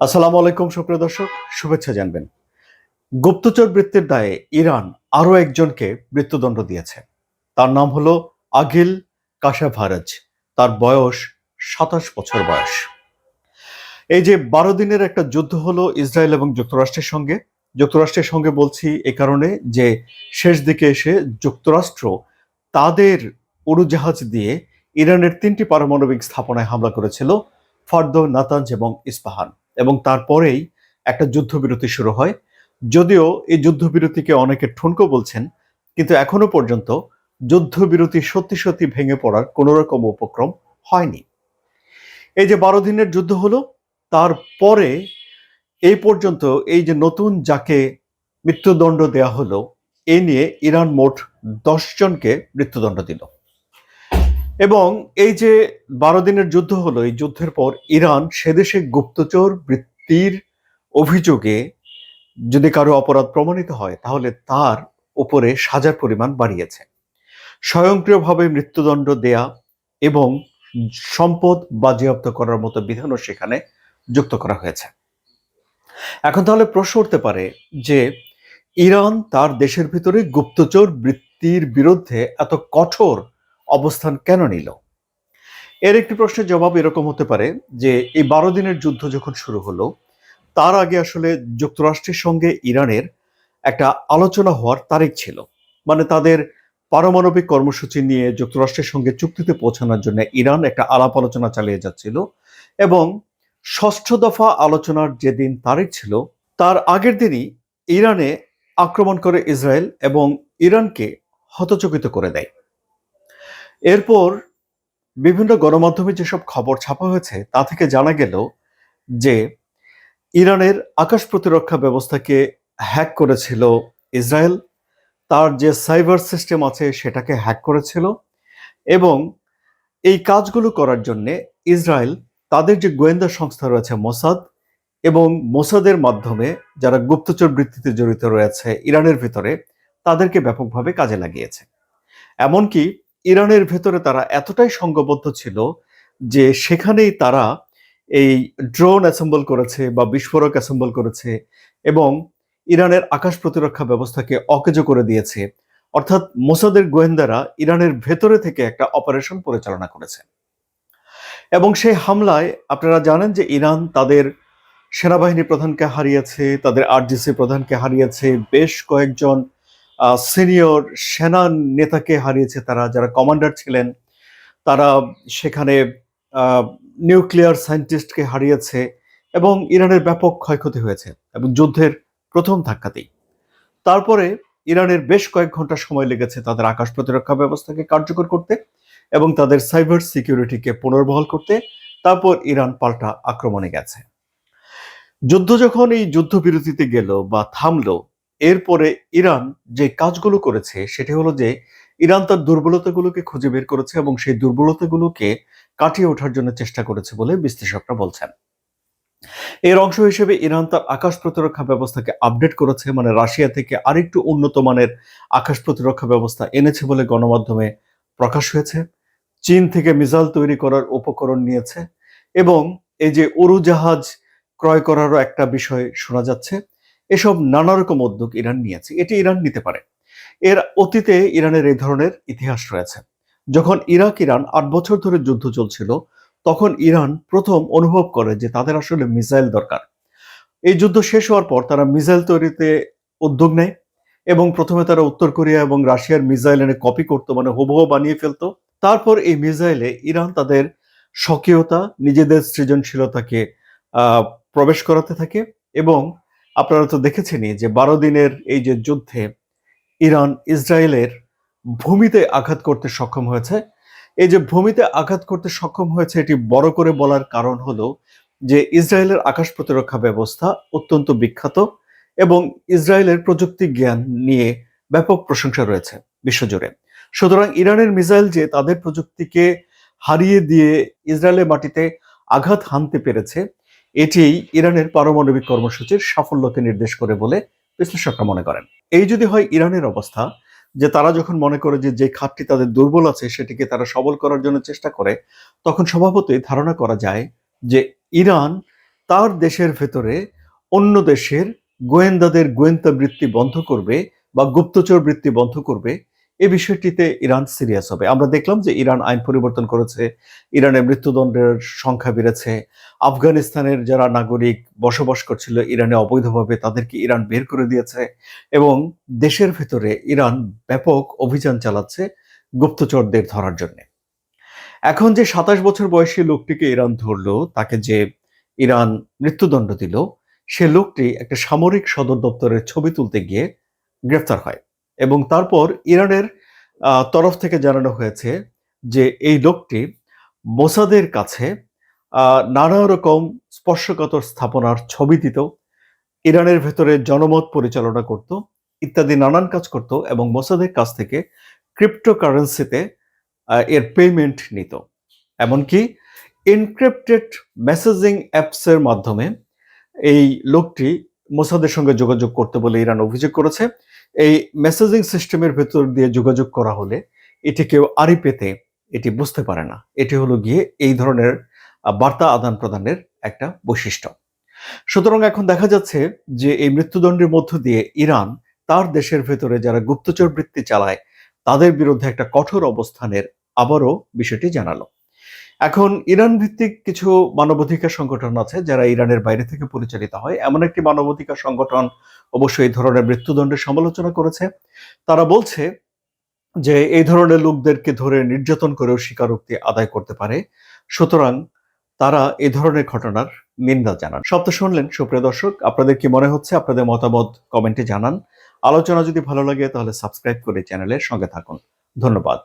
আসসালামু আলাইকুম, সুপ্রিয় দর্শক, শুভেচ্ছা জানবেন। গুপ্তচর বৃত্তির দায়ে ইরান আরও একজনকে মৃত্যুদণ্ড দিয়েছে। তার নাম হলো আগিল কাশাভারাজ তার বয়স সাতাশ বছর বয়স। এই যে বারো দিনের একটা যুদ্ধ হলো ইসরায়েল এবং যুক্তরাষ্ট্রের সঙ্গে। যুক্তরাষ্ট্রের সঙ্গে বলছি এ কারণে যে শেষ দিকে এসে যুক্তরাষ্ট্র তাদের উড়োজাহাজ দিয়ে ইরানের তিনটি পারমাণবিক স্থাপনায় হামলা করেছিল ফর্দ নাতাঞ্জ এবং ইস্পাহান। এবং তারপরেই একটা যুদ্ধবিরতি শুরু হয়। যদিও এই যুদ্ধবিরতিকে অনেকে ঠুনকো বলছেন, কিন্তু এখনও পর্যন্ত যুদ্ধবিরতি সত্যি সত্যি ভেঙে পড়ার কোনো রকম উপক্রম হয়নি। এই যে বারো দিনের যুদ্ধ হলো, তারপরে এই পর্যন্ত এই যে নতুন যাকে মৃত্যুদণ্ড দেয়া হলো, এ নিয়ে ইরান মোট জনকে মৃত্যুদণ্ড দিল। এবং এই যে বারো দিনের যুদ্ধ হলো, এই যুদ্ধের পর ইরান সেদেশে গুপ্তচর বৃত্তির অভিযোগে যদি কারও অপরাধ প্রমাণিত হয়, তাহলে তার উপরে সাজার পরিমাণ বাড়িয়েছে। স্বয়ংক্রিয়ভাবে মৃত্যুদণ্ড দেয়া এবং সম্পদ বাজেয়াপ্ত করার মতো বিধানও সেখানে যুক্ত করা হয়েছে। এখন তাহলে প্রশ্ন উঠতে পারে যে, ইরান তার দেশের ভিতরে গুপ্তচর বৃত্তির বিরুদ্ধে এত কঠোর অবস্থান কেন নিল? এর একটি প্রশ্নের জবাব এরকম হতে পারে যে, এই বারো দিনের যুদ্ধ যখন শুরু হলো, তার আগে আসলে যুক্তরাষ্ট্রের সঙ্গে ইরানের একটা আলোচনা হওয়ার তারিখ ছিল। মানে তাদের পারমাণবিক কর্মসূচি নিয়ে যুক্তরাষ্ট্রের সঙ্গে চুক্তিতে পৌঁছানোর জন্য ইরান একটা আলাপ আলোচনা চালিয়ে যাচ্ছিল এবং ষষ্ঠ দফা আলোচনার যেদিন তারিখ ছিল, তার আগের দিনই ইরানে আক্রমণ করে ইসরায়েল এবং ইরানকে হতচকিত করে দেয়। এরপর বিভিন্ন গণমাধ্যমে যেসব খবর ছাপা হয়েছে, তা থেকে জানা গেল যে ইরানের আকাশ প্রতিরক্ষা ব্যবস্থাকে হ্যাক করেছিল ইসরায়েল। তার যে সাইবার সিস্টেম আছে, সেটাকে হ্যাক করেছিল এবং এই কাজগুলো করার জন্যে ইসরায়েল তাদের যে গোয়েন্দা সংস্থা রয়েছে মোসাদ এবং মোসাদের মাধ্যমে যারা গুপ্তচর বৃত্তিতে জড়িত রয়েছে ইরানের ভিতরে, তাদেরকে ব্যাপকভাবে কাজে লাগিয়েছে। এমনকি ইরানের ভেতরে তারা এতটাই সংঘবদ্ধ ছিল যে সেখানেই তারা এই ড্রোন অ্যাসেম্বল করেছে বা বিস্ফোরক অ্যাসেম্বল করেছে এবং ইরানের আকাশ প্রতিরক্ষা ব্যবস্থাকে অকেজো করে দিয়েছে। অর্থাৎ মোসাদের গোয়েন্দারা ইরানের ভেতরে থেকে একটা অপারেশন পরিচালনা করেছে। এবং সেই হামলায় আপনারা জানেন যে ইরান তাদের সেনাবাহিনী প্রধানকে হারিয়েছে, তাদের আরজিসি প্রধানকে হারিয়েছে, বেশ কয়েকজন সিনিয়র সেনা নেতাকে হারিয়েছে তারা, যারা কমান্ডার ছিলেন, তারা সেখানে নিউক্লিয়ার সায়েন্টিস্টকে হারিয়েছে এবং ইরানের ব্যাপক ক্ষয়ক্ষতি হয়েছে এবং যুদ্ধের প্রথম ধাক্কাতেই। তারপরে ইরানের বেশ কয়েক ঘণ্টা সময় লেগেছে তাদের আকাশ প্রতিরক্ষা ব্যবস্থাকে কার্যকর করতে এবং তাদের সাইবার সিকিউরিটিকে পুনর্বহাল করতে। তারপর ইরান পাল্টা আক্রমণে গেছে। যুদ্ধ যখন এই যুদ্ধবিরতিতে গেল বা থামলো এরপরে ইরান যে কাজগুলো করেছে, সেটি হলো যে ইরান তার দুর্বলতাগুলোকে খুঁজে বের করেছে এবং সেই দুর্বলতাগুলোকে কাটিয়ে ওঠার জন্য চেষ্টা করেছে বলে বিশ্লেষকরা বলছেন। এর অংশ হিসেবে ইরান তার আকাশ প্রতিরক্ষা ব্যবস্থাকে আপডেট করেছে মানে রাশিয়া থেকে আরেকটু উন্নত মানের আকাশ প্রতিরক্ষা ব্যবস্থা এনেছে বলে গণমাধ্যমে প্রকাশ হয়েছে। চীন থেকে মিসাইল তৈরি করার উপকরণ নিয়েছে এবং এই যে উড়োজাহাজ ক্রয় করারও একটা বিষয় শোনা যাচ্ছে। এসব নানা রকম উদ্যোগ ইরান নিয়েছে, এটি ইরান নিতে পারে। এর অতীতে ইরানের এই ধরনের ইতিহাস রয়েছে। যখন ইরাক, ইরান আট বছর ধরে যুদ্ধ চলছিল, তখন ইরান প্রথম অনুভব করে যে তাদের আসলে মিসাইল দরকার। এই যুদ্ধ শেষ হওয়ার পর তারা মিসাইল তৈরিতে উদ্যোগ নেয় এবং প্রথমে তারা উত্তর কোরিয়া এবং রাশিয়ার মিসাইল এনে কপি করতো মানে হুবহু বানিয়ে ফেলতো। তারপর এই মিসাইলে ইরান তাদের স্বকীয়তা, নিজেদের সৃজনশীলতাকে প্রবেশ করাতে থাকে এবং আপনারা তো দেখেছেনই যে বারো দিনের এই যে যুদ্ধে ইরান ইসরায়েলের ভূমিতে আঘাত করতে সক্ষম হয়েছে। এই যে ভূমিতে আঘাত করতে সক্ষম হয়েছে এটি বড় করে বলার কারণ হলো যে ইসরায়েলের আকাশ প্রতিরক্ষা ব্যবস্থা অত্যন্ত বিখ্যাত এবং ইসরায়েলের প্রযুক্তি জ্ঞান নিয়ে ব্যাপক প্রশংসা রয়েছে বিশ্বজুড়ে। সুতরাং ইরানের মিসাইল যে তাদের প্রযুক্তিকে হারিয়ে দিয়ে ইসরায়েলের মাটিতে আঘাত হানতে পেরেছে এটি ইরানের পারমাণবিক কর্মসূচির সাফল্যকে নির্দেশ করে বলে বিশ্লেষকরা মনে করেন। এই যদি হয় ইরানের অবস্থা, যে তারা যখন মনে করে যে যে খাতটি তাদের দুর্বল আছে, সেটিকে তারা সবল করার জন্য চেষ্টা করে, তখন স্বভাবতই ধারণা করা যায় যে, ইরান তার দেশের ভেতরে অন্য দেশের গোয়েন্দাদের গোয়েন্দা বৃত্তি বন্ধ করবে বা গুপ্তচর বৃত্তি বন্ধ করবে এই বিষয়টিতে ইরান সিরিয়াস হবে। আমরা দেখলাম যে ইরান আইন পরিবর্তন করেছে, ইরানের মৃত্যুদণ্ডের সংখ্যা বেড়েছে, আফগানিস্তানের যারা নাগরিক বসবাস করছিল ইরানে অবৈধভাবে তাদেরকে ইরান বের করে দিয়েছে এবং দেশের ভেতরে ইরান ব্যাপক অভিযান চালাচ্ছে গুপ্তচরদের ধরার জন্য। এখন যে সাতাশ বছর বয়সী লোকটিকে ইরান ধরলো, তাকে যে ইরান মৃত্যুদণ্ড দিল, সে লোকটি একটা সামরিক সদর দপ্তরের ছবি তুলতে গিয়ে গ্রেফতার হয়। এবং তারপর ইরানের তরফ থেকে জানানো হয়েছে যে এই লোকটি মোসাদের কাছে নানা রকম স্পর্শকাতর স্থাপনার ছবি দিত, ইরানের ভেতরে জনমত পরিচালনা করত, ইত্যাদি নানান কাজ করত এবং মোসাদের কাছ থেকে ক্রিপ্টোকারেন্সিতে এর পেমেন্ট নিত। এমনকি এনক্রিপ্টেড মেসেজিং অ্যাপসের মাধ্যমে এই লোকটি মোসাদের সঙ্গে যোগাযোগ করতে বলে ইরান অভিযোগ করেছে। এই মেসেজিং সিস্টেমের ভেতর দিয়ে যোগাযোগ করা হলে এটি কেউ আড়ি পেতে এটি বুঝতে পারে না। এটি হলো গিয়ে এই ধরনের বার্তা আদান প্রদানের একটা বৈশিষ্ট্য। সুতরাং এখন দেখা যাচ্ছে যে এই মৃত্যুদণ্ডের মধ্য দিয়ে ইরান তার দেশের ভেতরে যারা গুপ্তচর বৃত্তি চালায়, তাদের বিরুদ্ধে একটা কঠোর অবস্থানের আবারও বিষয়টি জানালো। এখন ইরান ভিত্তিক কিছু মানবাধিকার সংগঠন আছে যারা ইরানের বাইরে থেকে পরিচালিত হয়। এমন একটি মানবাধিকার সংগঠন অবশ্যই এই ধরনের মৃত্যুদণ্ডের সমালোচনা করেছে। তারা বলছে যে এই ধরনের লোকদেরকে ধরে নির্যাতন করেও স্বীকারোক্তি আদায় করতে পারে। সুতরাং তারা এই ধরনের ঘটনার নিন্দা জানান। শব্দ শুনলেন সুপ্রিয় দর্শক, আপনাদের কি মনে হচ্ছে? আপনাদের মতামত কমেন্টে জানান। আলোচনা যদি ভালো লাগে তাহলে সাবস্ক্রাইব করে চ্যানেলের সঙ্গে থাকুন। ধন্যবাদ।